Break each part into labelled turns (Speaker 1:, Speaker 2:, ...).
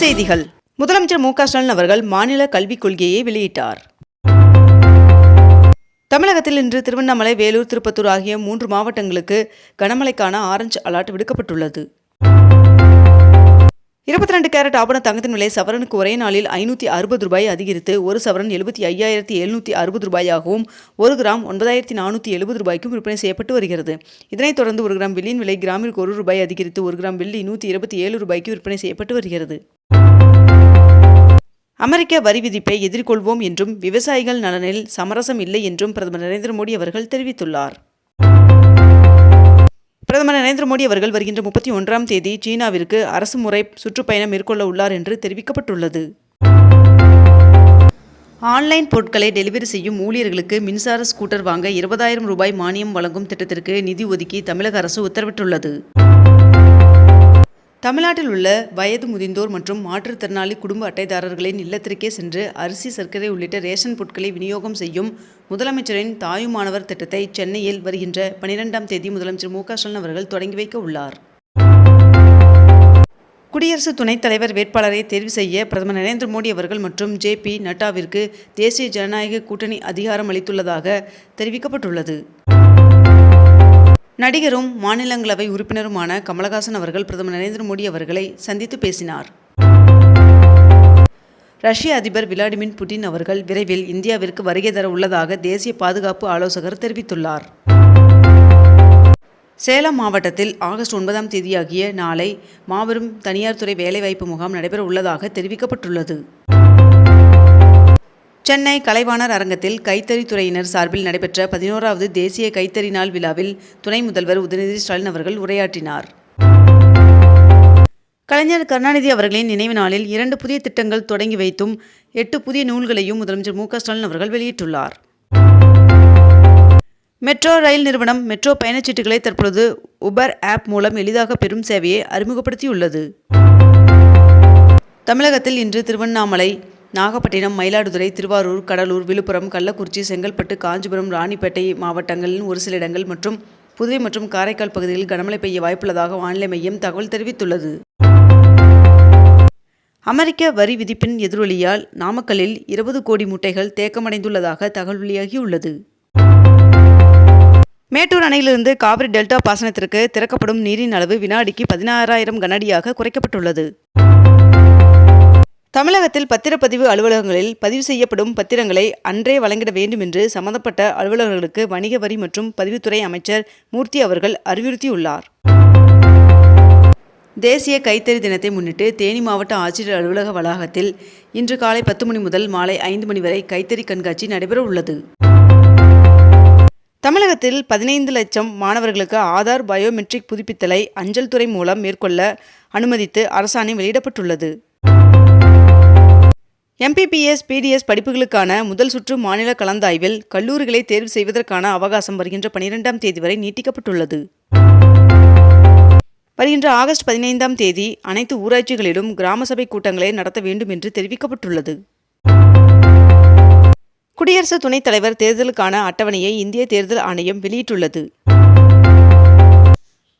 Speaker 1: செய்திகள். முதலமைச்சர் மு க ஸ்டாலின் அவர்கள் மாநில கல்விக் கொள்கையை வெளியிட்டார். தமிழகத்தில் இன்று திருவண்ணாமலை வேலூர் திருப்பத்தூர் ஆகிய மூன்று மாவட்டங்களுக்கு கனமழைக்கான ஆரஞ்சு அலர்ட் விடுக்கப்பட்டுள்ளது. இருபத்தி ரெண்டு கேரட் ஆபண தங்கத்தின் விலை சவரனுக்கு ஒரே நாளில் ஐநூற்றி அறுபது ரூபாய் அதிகரித்து ஒரு சவரன் எழுபத்தி ஐயாயிரத்தி எழுநூற்றி அறுபது ரூபாயாகவும் ஒரு கிராம் ஒன்பதாயிரத்தி நானூற்றி எழுபது ரூபாய்க்கும் விற்பனை செய்யப்பட்டு வருகிறது. இதனைத் தொடர்ந்து ஒரு கிராம் வெள்ளியின் விலை கிராமிற்கு ஒரு ரூபாய் அதிகரித்து ஒரு கிராம் வெள்ளி நூற்றி இருபத்தி ஏழு ரூபாய்க்கு விற்பனை செய்யப்பட்டு வருகிறது. அமெரிக்க வரி விதிப்பை எதிர்கொள்வோம் என்றும் விவசாயிகள் நலனில் சமரசம் இல்லை என்றும் பிரதமர் நரேந்திர மோடி அவர்கள் தெரிவித்துள்ளார். நரேந்திர மோடி அவர்கள் வருகின்ற முப்பத்தி ஒன்றாம் தேதி சீனாவிற்கு அரசு முறை சுற்றுப்பயணம் மேற்கொள்ள உள்ளார் என்று தெரிவிக்கப்பட்டுள்ளது. ஆன்லைன் பொருட்களை டெலிவரி செய்யும் ஊழியர்களுக்கு மின்சார ஸ்கூட்டர் வாங்க இருபதாயிரம் ரூபாய் மானியம் வழங்கும் திட்டத்திற்கு நிதி ஒதுக்கி தமிழக அரசு உத்தரவிட்டுள்ளது. தமிழ்நாட்டில் உள்ள வயது முதிர்ந்தோர் மற்றும் மாற்றுத்திறனாளி குடும்ப அட்டைதாரர்களின் இல்லத்திற்கே சென்று அரிசி சர்க்கரை உள்ளிட்ட ரேஷன் பொருட்களை விநியோகம் செய்யும் முதலமைச்சரின் தாயுமானவர் திட்டத்தை சென்னையில் வருகின்ற பனிரெண்டாம் தேதி முதலமைச்சர் மு ஸ்டாலின் அவர்கள் தொடங்கி வைக்க உள்ளார். குடியரசு துணைத் தலைவர் வேட்பாளரை தேர்வு செய்ய பிரதமர் நரேந்திர மோடி அவர்கள் மற்றும் ஜே பி நட்டாவிற்கு தேசிய ஜனநாயக கூட்டணி அதிகாரம் அளித்துள்ளதாக தெரிவிக்கப்பட்டுள்ளது. நடிகரும் மாநிலங்களவை உறுப்பினருமான கமலஹாசன் அவர்கள் பிரதமர் நரேந்திர மோடி அவர்களை சந்தித்து பேசினார். ரஷ்ய அதிபர் விளாடிமிர் புட்டின் அவர்கள் விரைவில் இந்தியாவிற்கு வருகை தர உள்ளதாக தேசிய பாதுகாப்பு ஆலோசகர் தெரிவித்துள்ளார். சேலம் மாவட்டத்தில் ஆகஸ்ட் ஒன்பதாம் தேதியாகிய நாளை மாபெரும் தனியார் துறை வேலைவாய்ப்பு முகாம் நடைபெற உள்ளதாக தெரிவிக்கப்பட்டுள்ளது. சென்னை கலைவாணர் அரங்கத்தில் கைத்தறித்துறையினர் சார்பில் நடைபெற்ற பதினோராவது தேசிய கைத்தறி நாள் விழாவில் துணை முதல்வர் உதயநிதி ஸ்டாலின் அவர்கள் உரையாற்றினார். கலைஞர் கருணாநிதி அவர்களின் நினைவு நாளில் இரண்டு புதிய திட்டங்கள் தொடங்கி வைத்தும் எட்டு புதிய நூல்களையும் முதலமைச்சர் மு ஸ்டாலின் அவர்கள் வெளியிட்டுள்ளார். மெட்ரோ ரயில் நிறுவனம் மெட்ரோ பயணச்சீட்டுகளை தற்பொழுது உபர் ஆப் மூலம் எளிதாக பெறும் சேவையை அறிமுகப்படுத்தியுள்ளது. தமிழகத்தில் இன்று திருவண்ணாமலை நாகப்பட்டினம் மயிலாடுதுறை திருவாரூர் கடலூர் விழுப்புரம் கள்ளக்குறிச்சி செங்கல்பட்டு காஞ்சிபுரம் ராணிப்பேட்டை மாவட்டங்களின் ஒரு சில இடங்கள் மற்றும் புதுவை மற்றும் காரைக்கால் பகுதியில் கனமழை பெய்ய வாய்ப்புள்ளதாக வானிலை மையம் தகவல் தெரிவித்துள்ளது. அமெரிக்க வரி விதிப்பின் எதிரொலியால் நாமக்கல்லில் இருபது கோடி முட்டைகள் தேக்கமடைந்துள்ளதாக தகவல் வெளியாகியுள்ளது. மேட்டூர் அணையிலிருந்து காவிரி டெல்டா பாசனத்திற்கு திறக்கப்படும் நீரின் அளவு வினாடிக்கு பதினாறாயிரம் கனஅடியாக குறைக்கப்பட்டுள்ளது. தமிழகத்தில் பத்திரப்பதிவு அலுவலகங்களில் பதிவு செய்யப்படும் பத்திரங்களை அன்றே வழங்கிட வேண்டும் என்று சம்பந்தப்பட்ட அலுவலர்களுக்கு வணிக வரி மற்றும் பதிவுத்துறை அமைச்சர் மூர்த்தி அவர்கள் அறிவுறுத்தியுள்ளார். தேசிய கைத்தறி தினத்தை முன்னிட்டு தேனி மாவட்ட ஆட்சியர் அலுவலக வளாகத்தில் இன்று காலை பத்து மணி முதல் மாலை ஐந்து மணி வரை கைத்தறி கண்காட்சி நடைபெற உள்ளது தமிழகத்தில் பதினைந்து லட்சம் மாணவர்களுக்கு ஆதார் பயோமெட்ரிக் புதுப்பித்தலை அஞ்சல் துறை மூலம் மேற்கொள்ள அனுமதித்து அரசாணை வெளியிடப்பட்டுள்ளது. எம்பிபிஎஸ் பிடிஎஸ் படிப்புகளுக்கான முதல் சுற்று மாநில கலந்தாய்வில் கல்லூரிகளை தேர்வு செய்வதற்கான அவகாசம் வருகின்ற பனிரெண்டாம் தேதி வரை நீட்டிக்கப்பட்டுள்ளது. வருகின்ற ஆகஸ்ட் பதினைந்தாம் தேதி அனைத்து ஊராட்சிகளிலும் கிராம சபை கூட்டங்களை நடத்த வேண்டும் என்று தெரிவிக்கப்பட்டுள்ளது. குடியரசு துணைத் தலைவர் தேர்தலுக்கான அட்டவணையை இந்திய தேர்தல் ஆணையம் வெளியிட்டுள்ளது.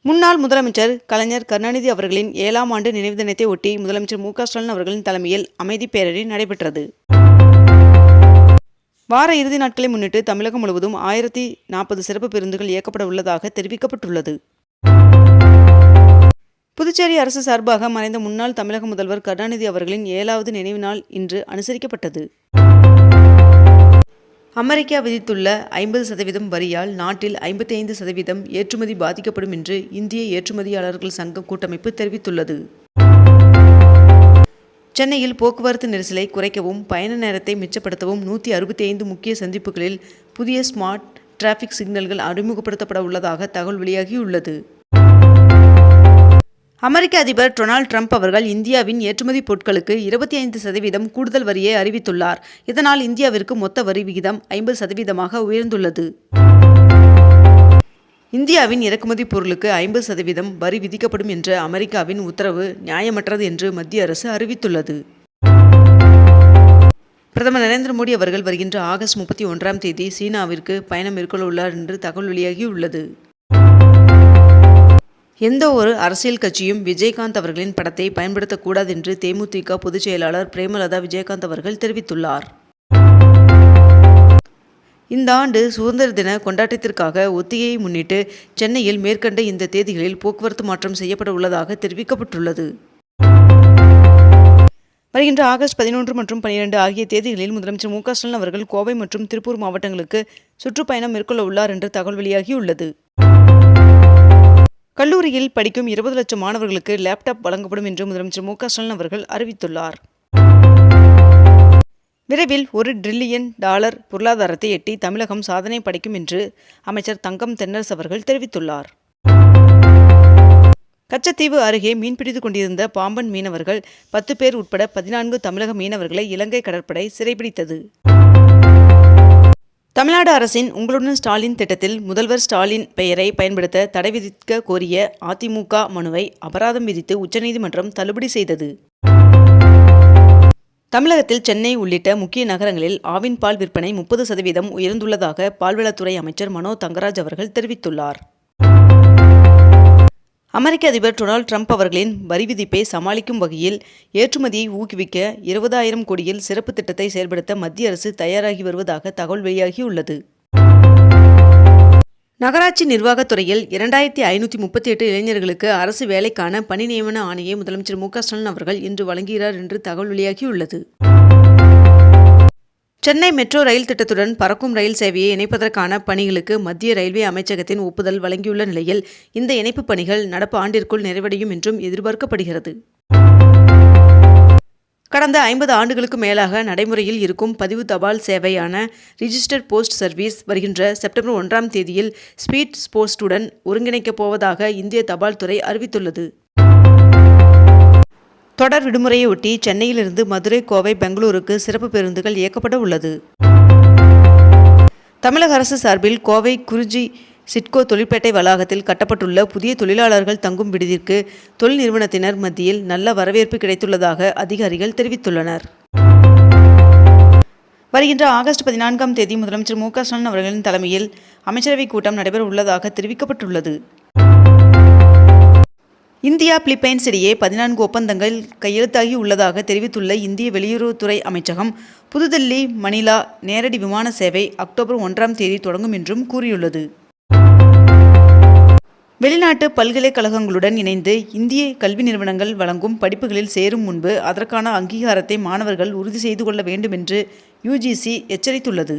Speaker 1: முன்னாள் முதலமைச்சர் கலைஞர் கருணாநிதி அவர்களின் ஏழாம் ஆண்டு நினைவு தினத்தை ஒட்டி முதலமைச்சர் மு ஸ்டாலின் அவர்களின் தலைமையில் அமைதி பேரணி நடைபெற்றது. வார இறுதி நாட்களை முன்னிட்டு தமிழகம் முழுவதும் ஆயிரத்தி நாற்பது சிறப்பு பேருந்துகள் இயக்கப்பட உள்ளதாக தெரிவிக்கப்பட்டுள்ளது. புதுச்சேரி அரசு சார்பாக மறைந்த முன்னாள் தமிழக முதல்வர் கருணாநிதி அவர்களின் ஏழாவது நினைவு நாள் இன்று அனுசரிக்கப்பட்டது. அமெரிக்கா விதித்துள்ள ஐம்பது சதவீதம் வரியால் நாட்டில் ஐம்பத்தி ஐந்து சதவீதம் ஏற்றுமதி பாதிக்கப்படும் என்று இந்திய ஏற்றுமதியாளர்கள் சங்க கூட்டமைப்பு தெரிவித்துள்ளது. சென்னையில் போக்குவரத்து நெரிசலை குறைக்கவும் பயண நேரத்தை மிச்சப்படுத்தவும் நூற்றி அறுபத்தி ஐந்து முக்கிய சந்திப்புகளில் புதிய ஸ்மார்ட் டிராஃபிக் சிக்னல்கள் அறிமுகப்படுத்தப்பட உள்ளதாக தகவல் வெளியாகியுள்ளது. அமெரிக்க அதிபர் டொனால்ட் ட்ரம்ப் அவர்கள் இந்தியாவின் ஏற்றுமதி பொருட்களுக்கு இருபத்தி ஐந்து சதவீதம் கூடுதல் வரியை அறிவித்துள்ளார். இதனால் இந்தியாவிற்கு மொத்த வரி விகிதம் ஐம்பது சதவீதமாக உயர்ந்துள்ளது. இந்தியாவின் இறக்குமதி பொருளுக்கு ஐம்பது சதவீதம் வரி விதிக்கப்படும் என்ற அமெரிக்காவின் உத்தரவு நியாயமற்றது என்று மத்திய அரசு அறிவித்துள்ளது. பிரதமர் நரேந்திர மோடி அவர்கள் வருகின்ற ஆகஸ்ட் முப்பத்தி ஒன்றாம் தேதி சீனாவிற்கு பயணம் மேற்கொள்ள உள்ளார் என்று தகவல் வெளியாகியுள்ளது. எந்த ஒரு அரசியல் கட்சியும் விஜயகாந்த் அவர்களின் படத்தை பயன்படுத்தக்கூடாது என்று தேமுதிக பொதுச் செயலாளர் பிரேமலதா விஜயகாந்த் அவர்கள் தெரிவித்துள்ளார். இந்த ஆண்டு சுதந்திர தின கொண்டாட்டத்திற்காக ஒத்திகையை முன்னிட்டு சென்னையில் மேற்கண்ட இந்த தேதிகளில் போக்குவரத்து மாற்றம் செய்யப்பட உள்ளதாக தெரிவிக்கப்பட்டுள்ளது. வருகின்ற ஆகஸ்ட் பதினொன்று மற்றும் பனிரெண்டு ஆகிய தேதிகளில் முதலமைச்சர் மு க ஸ்டாலின் அவர்கள் கோவை மற்றும் திருப்பூர் மாவட்டங்களுக்கு சுற்றுப்பயணம் மேற்கொள்ள உள்ளார் என்று தகவல் வெளியாகியுள்ளது. கல்லூரியில் படிக்கும் இருபது லட்சம் மாணவர்களுக்கு லேப்டாப் வழங்கப்படும் என்று முதலமைச்சர் மு க ஸ்டாலின் அவர்கள் அறிவித்துள்ளார். விரைவில் ஒரு டிரில்லியன் டாலர் பொருளாதாரத்தை எட்டி தமிழகம் சாதனை படைக்கும் என்று அமைச்சர் தங்கம் தென்னரசு அவர்கள் தெரிவித்துள்ளார். கச்சத்தீவு அருகே மீன்பிடித்துக் கொண்டிருந்த பாம்பன் மீனவர்கள் பத்து பேர் உட்பட பதினான்கு தமிழக மீனவர்களை இலங்கை கடற்படை சிறைபிடித்தது. தமிழ்நாடு அரசின் உங்களுடன் ஸ்டாலின் திட்டத்தில் முதல்வர் ஸ்டாலின் பெயரை பயன்படுத்த தடை விதிக்க கோரிய அதிமுக மனுவை அபராதம் விதித்து உச்சநீதிமன்றம் தள்ளுபடி செய்தது. தமிழகத்தில் சென்னை உள்ளிட்ட முக்கிய நகரங்களில் ஆவின் பால் விற்பனை முப்பது சதவீதம் உயர்ந்துள்ளதாக பால்வளத்துறை அமைச்சர் மனோ தங்கராஜ் அவர்கள் தெரிவித்துள்ளார். அமெரிக்க அதிபர் டொனால்ட் ட்ரம்ப் அவர்களின் வரி விதிப்பை சமாளிக்கும் வகையில் ஏற்றுமதியை ஊக்குவிக்க இருபதாயிரம் கோடியில் சிறப்பு திட்டத்தை செயல்படுத்த மத்திய அரசு தயாராகி வருவதாக தகவல் வெளியாகியுள்ளது. நகராட்சி நிர்வாகத்துறையில் இரண்டாயிரத்தி ஐநூற்றி முப்பத்தி எட்டு இளைஞர்களுக்கு அரசு வேலைக்கான பணி நியமன ஆணையை முதலமைச்சர் மு க ஸ்டாலின் அவர்கள் இன்று வழங்குகிறார் என்று தகவல் வெளியாகியுள்ளது. சென்னை மெட்ரோ ரயில் திட்டத்துடன் பறக்கும் ரயில் சேவையை இணைப்பதற்கான பணிகளுக்கு மத்திய ரயில்வே அமைச்சகத்தின் ஒப்புதல் வழங்கியுள்ள நிலையில் இந்த இணைப்பு பணிகள் நடப்பு ஆண்டிற்குள் நிறைவடையும் என்றும் எதிர்பார்க்கப்படுகிறது. கடந்த ஐம்பது ஆண்டுகளுக்கு மேலாக நடைமுறையில் இருக்கும் பதிவு தபால் சேவையான ரிஜிஸ்டர் போஸ்ட் சர்வீஸ் வருகின்ற செப்டம்பர் ஒன்றாம் தேதியில் ஸ்பீட் போஸ்டுடன் ஒருங்கிணைக்கப் போவதாக இந்திய தபால் துறை அறிவித்துள்ளது. தொடர் விடுமுறையொட்டி சென்னையிலிருந்து மதுரை கோவை பெங்களூருக்கு சிறப்பு பேருந்துகள் இயக்கப்பட உள்ளது. தமிழக அரசு சார்பில் கோவை குறிஞ்சி சிட்கோ தொழிற்பேட்டை வளாகத்தில் கட்டப்பட்டுள்ள புதிய தொழிலாளர்கள் தங்கும் விடுதிற்கு தொழில் நிறுவனத்தினர் மத்தியில் நல்ல வரவேற்பு கிடைத்துள்ளதாக அதிகாரிகள் தெரிவித்துள்ளனர். வருகின்ற ஆகஸ்ட் பதினான்காம் தேதி முதலமைச்சர் மு க ஸ்டாலின் அவர்களின் தலைமையில் அமைச்சரவைக் கூட்டம் நடைபெற உள்ளதாக தெரிவிக்கப்பட்டுள்ளது. இந்தியா பிலிப்பைன்ஸ் இடையே பதினான்கு ஒப்பந்தங்கள் கையெழுத்தாகி உள்ளதாக தெரிவித்துள்ள இந்திய வெளியுறவுத்துறை அமைச்சகம் புதுதில்லி மணிலா நேரடி விமான சேவை அக்டோபர் ஒன்றாம் தேதி தொடங்கும் என்றும் கூறியுள்ளது. வெளிநாட்டு பல்கலைக்கழகங்களுடன் இணைந்து இந்திய கல்வி நிறுவனங்கள் வழங்கும் படிப்புகளில் சேரும் முன்பு அதற்கான அங்கீகாரத்தை மாணவர்கள் உறுதி செய்து கொள்ள வேண்டும் என்று யுஜிசி எச்சரித்துள்ளது.